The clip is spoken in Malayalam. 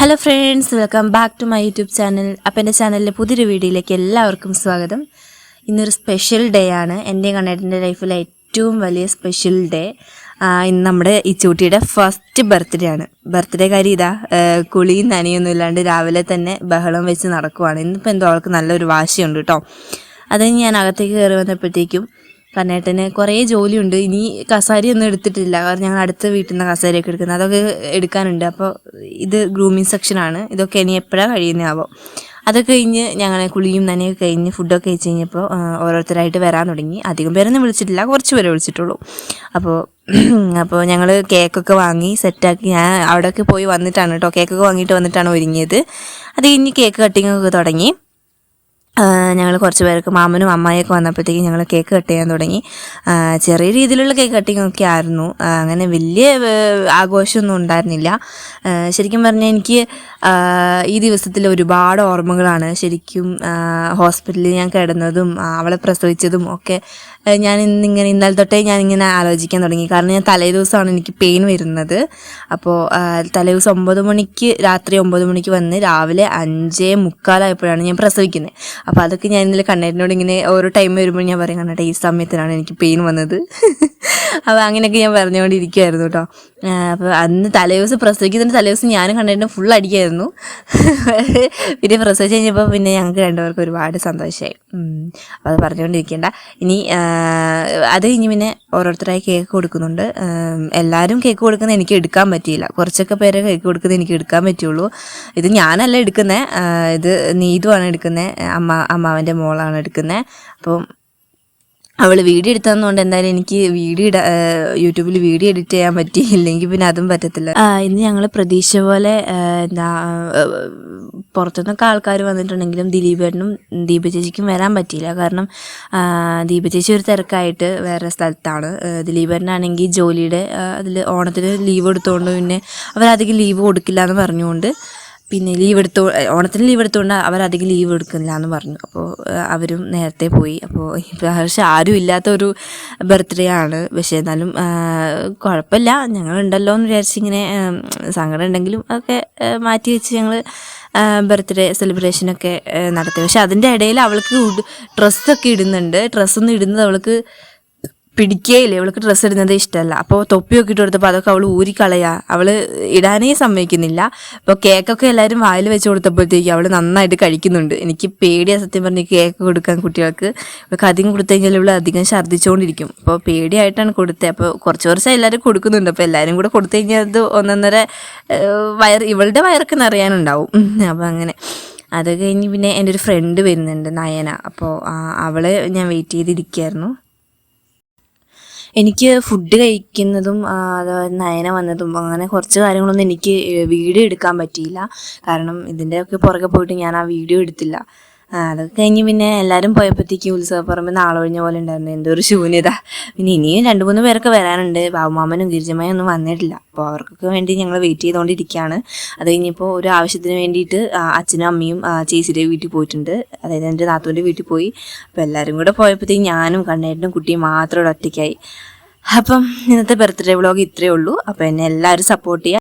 Hello friends welcome back to my YouTube channel അപ്പം എന്റെ ചാനലിലെ പുതിയൊരു വീഡിയോയിലേക്ക് എല്ലാവർക്കും സ്വാഗതം. ഇന്നൊരു സ്പെഷ്യൽ ഡേ ആണ്. എന്റെ കണ്ണേട്ടന്റെ ലൈഫിലെ ഏറ്റവും വലിയ സ്പെഷ്യൽ ഡേ ഇന്ന് നമ്മുടെ ഈ ചൂട്ടിയുടെ ഫസ്റ്റ് ബർത്ത്ഡേ ആണ്. ബർത്ത്ഡേ കാര്യം ഇതാ കുളിയും നനയൊന്നും ഇല്ലാണ്ട് രാവിലെ തന്നെ ബഹളം വെച്ച് നടക്കുവാണ്. ഇന്നിപ്പോൾ എന്തോ അവൾക്ക് നല്ലൊരു വാശിയുണ്ട് കേട്ടോ അത് ഞാൻ അകത്തേക്ക് കയറി വന്നപ്പോഴത്തേക്കും കണ്ണേട്ടന് കുറേ ജോലിയുണ്ട്. ഇനി കസാരയൊന്നും എടുത്തിട്ടില്ല. കാരണം ഞങ്ങൾ അടുത്ത വീട്ടിൽ നിന്ന് കസാരയൊക്കെ എടുക്കുന്നത്. അതൊക്കെ എടുക്കാനുണ്ട്. അപ്പോൾ ഇത് ഗ്രൂമിങ് സെക്ഷനാണ് ഇതൊക്കെ ഇനി എപ്പോഴാണ് കഴിയുന്നതാവോ അതൊക്കെ കഴിഞ്ഞ് ഞങ്ങൾ കുളിയും നനയൊക്കെ കഴിഞ്ഞ് ഫുഡൊക്കെ കഴിച്ച് കഴിഞ്ഞപ്പോൾ ഓരോരുത്തരായിട്ട് വരാൻ തുടങ്ങി. അധികം പേരൊന്നും വിളിച്ചിട്ടില്ല. കുറച്ച് പേരെ വിളിച്ചിട്ടുള്ളൂ. അപ്പോൾ അപ്പോൾ ഞങ്ങൾ കേക്കൊക്കെ വാങ്ങി സെറ്റാക്കി. ഞാൻ അവിടെയൊക്കെ പോയി വന്നിട്ടാണ് കേട്ടോ. കേക്കൊക്കെ വാങ്ങിയിട്ട് വന്നിട്ടാണ് ഒരുങ്ങിയത്. അത് കഴിഞ്ഞ് കേക്ക് കട്ടിങ്ങൊക്കെ തുടങ്ങി. ഞങ്ങൾ കുറച്ച് പേർക്ക് മാമനും അമ്മായിയൊക്കെ വന്നപ്പോഴത്തേക്കും ഞങ്ങൾ കേക്ക് കട്ട് ചെയ്യാൻ തുടങ്ങി. ചെറിയ രീതിയിലുള്ള കേക്ക് കട്ടിങ് ഒക്കെ ആയിരുന്നു. അങ്ങനെ വലിയ ആഘോഷമൊന്നും ഉണ്ടായിരുന്നില്ല. ശരിക്കും പറഞ്ഞാൽ എനിക്ക് ഈ ദിവസത്തിൽ ഒരുപാട് ഓർമ്മകളാണ്. ശരിക്കും ഹോസ്പിറ്റലിൽ ഞാൻ കിടന്നതും അവളെ പ്രസവിച്ചതും ഒക്കെ ഞാൻ ഇന്നിങ്ങനെ ഇന്നലെ തൊട്ടേ ഞാൻ ഇങ്ങനെ ആലോചിക്കാൻ തുടങ്ങി. കാരണം ഞാൻ തലേ ദിവസമാണ് എനിക്ക് പെയിൻ വരുന്നത്. അപ്പോൾ തലേ ദിവസം ഒമ്പത് മണിക്ക് രാത്രി ഒമ്പത് മണിക്ക് വന്ന് രാവിലെ അഞ്ചേ മുക്കാലായപ്പോഴാണ് ഞാൻ പ്രസവിക്കുന്നത്. അപ്പോൾ അതൊക്കെ ഞാൻ ഇന്നലെ കണ്ണേറ്റിനോട് ഇങ്ങനെ ഓരോ ടൈം വരുമ്പോൾ ഞാൻ പറയും കണ്ണേട്ടാ ഈ സമയത്തിനാണ് എനിക്ക് പെയിൻ വന്നത്. അപ്പോൾ അങ്ങനെയൊക്കെ ഞാൻ പറഞ്ഞുകൊണ്ടിരിക്കുമായിരുന്നു കേട്ടോ. അപ്പോൾ അന്ന് തലേ ദിവസം പ്രസവിക്കുന്നതിന് തലേ ദിവസം ഞാനും കണ്ടിട്ട് ഫുൾ അടിക്കായിരുന്നു. പിന്നെ പ്രസവിച്ച് കഴിഞ്ഞപ്പോൾ പിന്നെ ഞങ്ങൾക്ക് രണ്ടുപേർക്കും ഒരുപാട് സന്തോഷമായി അപ്പോൾ അത് പറഞ്ഞുകൊണ്ടിരിക്കേണ്ട. ഇനി അത് കഴിഞ്ഞ് പിന്നെ ഓരോരുത്തരായി കേക്ക് കൊടുക്കുന്നുണ്ട്. എല്ലാവരും കേക്ക് കൊടുക്കുന്നത് എനിക്ക് എടുക്കാൻ പറ്റിയില്ല. കുറച്ചൊക്കെ പേരെ കേക്ക് കൊടുക്കുന്നത് എനിക്ക് എടുക്കാൻ പറ്റുള്ളൂ. ഇത് ഞാനല്ല എടുക്കുന്നത് ഇത് നീതുവാണ് എടുക്കുന്നത് അമ്മ അമ്മാവന്റെ മോളാണ് എടുക്കുന്നത് അപ്പം അവൾ വീഡിയോ എടുത്തതുകൊണ്ട് എന്തായാലും എനിക്ക് വീഡിയോ ഇട യൂട്യൂബിൽ വീഡിയോ എഡിറ്റ് ചെയ്യാൻ പറ്റി ഇല്ലെങ്കിൽ പിന്നെ അതും പറ്റത്തില്ല. ഇന്ന് ഞങ്ങൾ പ്രതീക്ഷ പോലെ എന്താ പുറത്തുനിന്നൊക്കെ ആൾക്കാർ വന്നിട്ടുണ്ടെങ്കിലും ദിലീപേട്ടനും ദീപ ചേച്ചിക്കും വരാൻ പറ്റിയില്ല. കാരണം ദീപ ചേച്ചി ഒരു തിരക്കായിട്ട് വേറെ സ്ഥലത്താണ്. ദിലീപേട്ടനാണെങ്കിൽ ജോലിയുടെ അതിൽ ഓണത്തിന് ലീവ് എടുത്തുകൊണ്ട് പിന്നെ അവരധികം ലീവ് കൊടുക്കില്ല എന്ന് പറഞ്ഞുകൊണ്ട് പിന്നെ ലീവ് എടുത്തോ ഓണത്തിന് ലീവ് എടുത്തുകൊണ്ട് അവരധികം ലീവ് എടുക്കുന്നില്ല എന്ന് പറഞ്ഞു അപ്പോൾ അവരും നേരത്തെ പോയി. അപ്പോൾ പക്ഷെ ആരും ഇല്ലാത്ത ഒരു ബർത്ത്ഡേ ആണ്. പക്ഷേ എന്നാലും കുഴപ്പമില്ല ഞങ്ങൾ ഉണ്ടല്ലോ എന്ന് വിചാരിച്ച് ഇങ്ങനെ ഉം, സങ്കടം ഉണ്ടെങ്കിലും ഒക്കെ മാറ്റി വെച്ച് ഞങ്ങൾ ബർത്ത്ഡേ സെലിബ്രേഷനൊക്കെ നടത്തി. പക്ഷെ അതിന്റെ ഇടയിൽ അവൾക്ക് ഡ്രസ്സൊക്കെ ഇടുന്നുണ്ട്. ഡ്രസ്സൊന്നും ഇടുന്നത് അവൾക്ക് പിടിക്കുകയില്ല ഇവൾക്ക് ഡ്രസ്സ് ഇടുന്നത് ഇഷ്ടമല്ല. അപ്പോൾ തൊപ്പിയൊക്കെ ഇട്ട് കൊടുത്തപ്പോൾ അതൊക്കെ അവൾ ഊരിക്കളയാ അവൾ ഇടാനേ സമ്മതിക്കുന്നില്ല. അപ്പോൾ കേക്കൊക്കെ എല്ലാവരും വായിൽ വെച്ച് കൊടുത്തപ്പോഴത്തേക്കും അവൾ നന്നായിട്ട് കഴിക്കുന്നുണ്ട്. എനിക്ക് പേടിയാണ് സത്യം പറഞ്ഞ് കേക്ക് കൊടുക്കാൻ കുട്ടികൾക്ക്. ഇവൾക്ക് അധികം കൊടുത്തു ഇവൾ അധികം ഛർദ്ദിച്ചുകൊണ്ടിരിക്കും അപ്പോൾ പേടിയായിട്ടാണ് കൊടുത്തത് അപ്പോൾ കുറച്ച് കുറച്ച് എല്ലാവരും കൊടുക്കുന്നുണ്ട്. അപ്പോൾ എല്ലാവരും കൂടെ കൊടുത്തു കഴിഞ്ഞാൽ അത് ഒന്നൊന്നര വയർ ഇവളുടെ വയറൊക്കെ നിറയാനുണ്ടാവും അപ്പോൾ അങ്ങനെ. അത് കഴിഞ്ഞ് പിന്നെ എന്റെ ഒരു ഫ്രണ്ട് വരുന്നുണ്ട് നയന. അപ്പോൾ അവളെ ഞാൻ വെയിറ്റ് ചെയ്തിരിക്കുകയായിരുന്നു എനിക്ക് ഫുഡ് കഴിക്കുന്നതും നയന വന്നതും അങ്ങനെ കുറച്ച് കാര്യങ്ങളൊന്നും എനിക്ക് വീഡിയോ എടുക്കാൻ പറ്റിയില്ല. കാരണം ഇതിന്റെയൊക്കെ പുറകെ പോയിട്ട് ഞാൻ ആ വീഡിയോ എടുത്തില്ല. അതൊക്കെ കഴിഞ്ഞ് പിന്നെ എല്ലാവരും പോയപ്പോഴത്തേക്കും ഉത്സവപ്പറമ്പ് നാളൊഴിഞ്ഞ പോലെ ഉണ്ടായിരുന്നു. എന്തോ ഒരു ശൂന്യത. പിന്നെ ഇനിയും രണ്ട് മൂന്ന് പേരൊക്കെ വരാനുണ്ട്. ബാബുമാമനും ഗിരിജമ്മയും ഒന്നും വന്നിട്ടില്ല. അപ്പോൾ അവർക്കൊക്കെ വേണ്ടി ഞങ്ങൾ വെയിറ്റ് ചെയ്തുകൊണ്ടിരിക്കുകയാണ് അത് കഴിഞ്ഞപ്പോൾ ഒരു ആവശ്യത്തിന് വേണ്ടിയിട്ട് അച്ഛനും അമ്മയും ചേച്ചിയുടെ വീട്ടിൽ പോയിട്ടുണ്ട്. അതായത് എന്റെ നാത്തൂന്റെ വീട്ടിൽ പോയി. അപ്പോൾ എല്ലാവരും കൂടെ പോയപ്പോഴത്തേക്കും ഞാനും കണ്ണേട്ടനും കുട്ടിയും മാത്രം ഒറ്റയ്ക്കായി. അപ്പം ഇന്നത്തെ ബർത്ത്ഡേ വ്ളോഗ് ഇത്രയേ ഉള്ളൂ. അപ്പോൾ എന്നെ എല്ലാവരും സപ്പോർട്ട് ചെയ്യുക